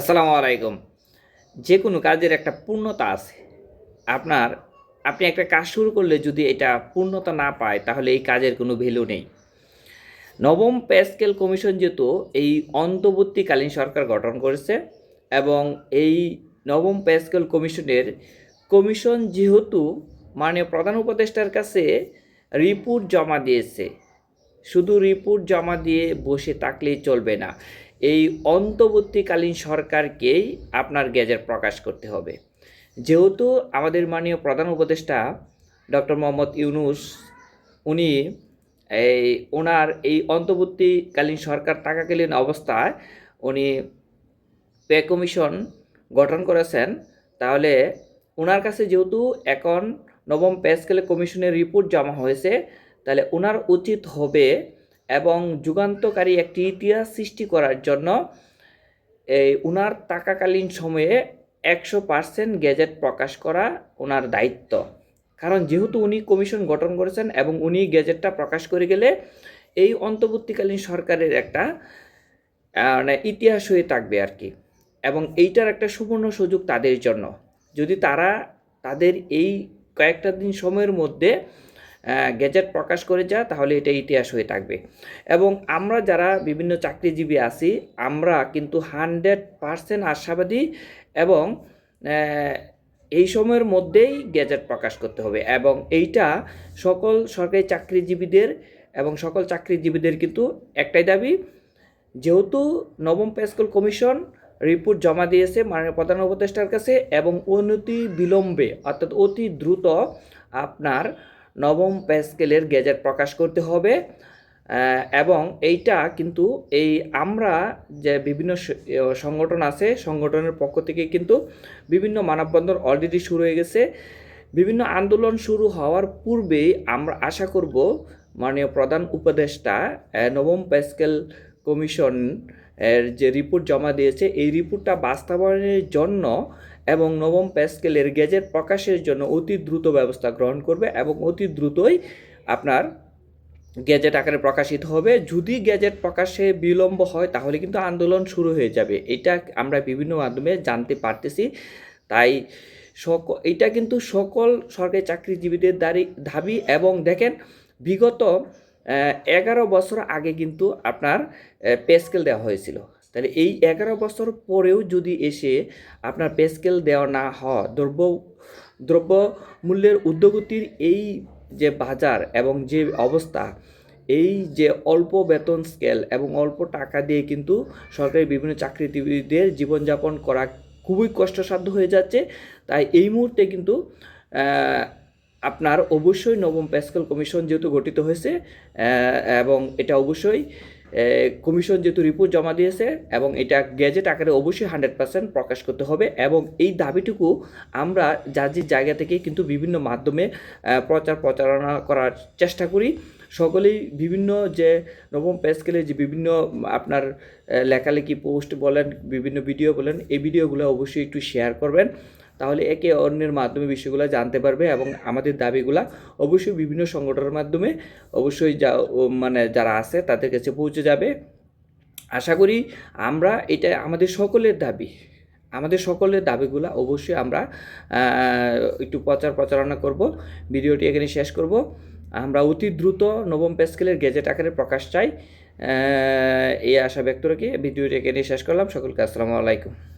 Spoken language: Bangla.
আসসালামু আলাইকুম। যে কোনো কাজের একটা পূর্ণতা আছে। আপনার, আপনি একটা কাজ শুরু করলে যদি এটা পূর্ণতা না পায়, তাহলে এই কাজের কোনো ভ্যালু নেই। নবম পে স্কেল কমিশন যেহেতু এই অন্তর্বর্তীকালীন সরকার গঠন করেছে এবং এই নবম পে স্কেল কমিশনের কমিশন যেহেতু মাননীয় প্রধান উপদেষ্টার কাছে রিপোর্ট জমা দিয়েছে, শুধু রিপোর্ট জমা দিয়ে বসে থাকলেই চলবে না। এই অন্তর্বর্তীকালীন সরকারকেই আপনার গ্যাজেট প্রকাশ করতে হবে। যেহেতু আমাদের মাননীয় প্রধান উপদেষ্টা ডক্টর মোহাম্মদ ইউনুস, উনি এই ওনার এই অন্তর্বর্তীকালীন সরকার থাকাকালীন অবস্থায় উনি পে কমিশন গঠন করেছেন, তাহলে ওনার কাছে যেহেতু এখন নবম পে স্কেলে কমিশনের রিপোর্ট জমা হয়েছে, তাহলে ওনার উচিত হবে এবং যুগান্তকারী একটি ইতিহাস সৃষ্টি করার জন্য এই ওনার থাকাকালীন সময়ে একশো পার্সেন্ট গেজেট প্রকাশ করা ওনার দায়িত্ব। কারণ যেহেতু উনি কমিশন গঠন করেছেন এবং উনি গেজেটটা প্রকাশ করে গেলে এই অন্তর্বর্তীকালীন সরকারের একটা মানে ইতিহাস হয়ে থাকবে আর কি। এবং এইটার একটা সুবর্ণ সুযোগ তাদের জন্য। যদি তারা তাদের এই কয়েকটা দিন সময়ের মধ্যে গেজেট প্রকাশ করে যা, তাহলে এটা ইতিহাস হয়ে থাকবে। এবং আমরা যারা বিভিন্ন চাকরিজীবী আছি, আমরা কিন্তু হান্ড্রেড পারসেন্ট আশাবাদী এবং এই সময়ের মধ্যেই গেজেট প্রকাশ করতে হবে। এবং এইটা সকল সরকারি চাকরিজীবীদের এবং সকল চাকরিজীবীদের কিন্তু একটাই দাবি, যেহেতু নবম পে স্কুল কমিশন রিপোর্ট জমা দিয়েছে মাননীয় প্রধান উপদেষ্টার কাছে এবং অনতি বিলম্বে, অর্থাৎ অতি দ্রুত আপনার নবম পে স্কেলের গেজেট প্রকাশ করতে হবে এবং এইটা কিন্তু এই আমরা যে বিভিন্ন সংগঠন আছে, সংগঠনের পক্ষ থেকে কিন্তু বিভিন্ন মানববন্ধন অলরেডি শুরু হয়ে গেছে। বিভিন্ন আন্দোলন শুরু হওয়ার পূর্বেই আমরা আশা করব, মাননীয় প্রধান উপদেষ্টা নবম পে স্কেল কমিশন এর যে রিপোর্ট জমা দিয়েছে, এই রিপোর্টটা বাস্তবায়নের জন্য এবং নবম পে স্কেলের গেজেট প্রকাশের জন্য অতি দ্রুত ব্যবস্থা গ্রহণ করবে এবং অতি দ্রুতই আপনার গেজেট আকারে প্রকাশিত হবে। যদি গেজেট প্রকাশে বিলম্ব হয়, তাহলে কিন্তু আন্দোলন শুরু হয়ে যাবে। এটা আমরা বিভিন্ন মাধ্যমে জানতে পারতেছি। তাই সক এটা কিন্তু সকল সরকারি চাকরিজীবীদের দাবি এবং দেখেন, বিগত এগারো বছর আগে কিন্তু আপনার পে স্কেল দেওয়া হয়েছিল। তাহলে এই এগারো বছর পরেও যদি এসে আপনার পেস্কেল দেওয়া না হয় দ্রব্য দ্রব্য মূল্যের ঊর্ধ্বগতির এই যে বাজার এবং যে অবস্থা, এই যে অল্প বেতন স্কেল এবং অল্প টাকা দিয়ে কিন্তু সরকারি বিভিন্ন চাকরিজীবীদের জীবনযাপন করা খুবই কষ্টসাধ্য হয়ে যাচ্ছে। তাই এই মুহূর্তে কিন্তু আপনার অবশ্যই নবম প্যাসকেল কমিশন যেহেতু গঠিত হয়েছে এবং এটা অবশ্যই কমিশন যেহেতু রিপোর্ট জমা দিয়েছে এবং এটা গেজেট আকারে অবশ্যই হান্ড্রেড পার্সেন্ট প্রকাশ করতে হবে এবং এই দাবিটুকু আমরা যার যে জায়গা থেকে কিন্তু বিভিন্ন মাধ্যমে প্রচার প্রচারণা করার চেষ্টা করি। সকলেই বিভিন্ন যে নবম পে স্কেলে যে বিভিন্ন, আপনার লেখালেখি পোস্ট বলেন, বিভিন্ন ভিডিও বলেন, এই ভিডিওগুলো অবশ্যই একটু শেয়ার করবেন। তাহলে একে অন্যের মাধ্যমে বিষয়গুলো জানতে পারবে এবং আমাদের দাবিগুলা অবশ্যই বিভিন্ন সংগঠনের মাধ্যমে অবশ্যই যা মানে যারা আছে তাদের কাছে পৌঁছে যাবে। আশা করি আমরা এটা আমাদের সকলের দাবি। আমাদের সকলের দাবিগুলো অবশ্যই আমরা একটু প্রচার প্রচারণা করব। ভিডিওটি এখানে শেষ করব। আমরা অতি দ্রুত নবম পে স্কেলের গেজেট আকারে প্রকাশ চাই। এই আশা ব্যক্ত রেখে ভিডিওটি এখানে শেষ করলাম। সকলকে আসসালামু আলাইকুম।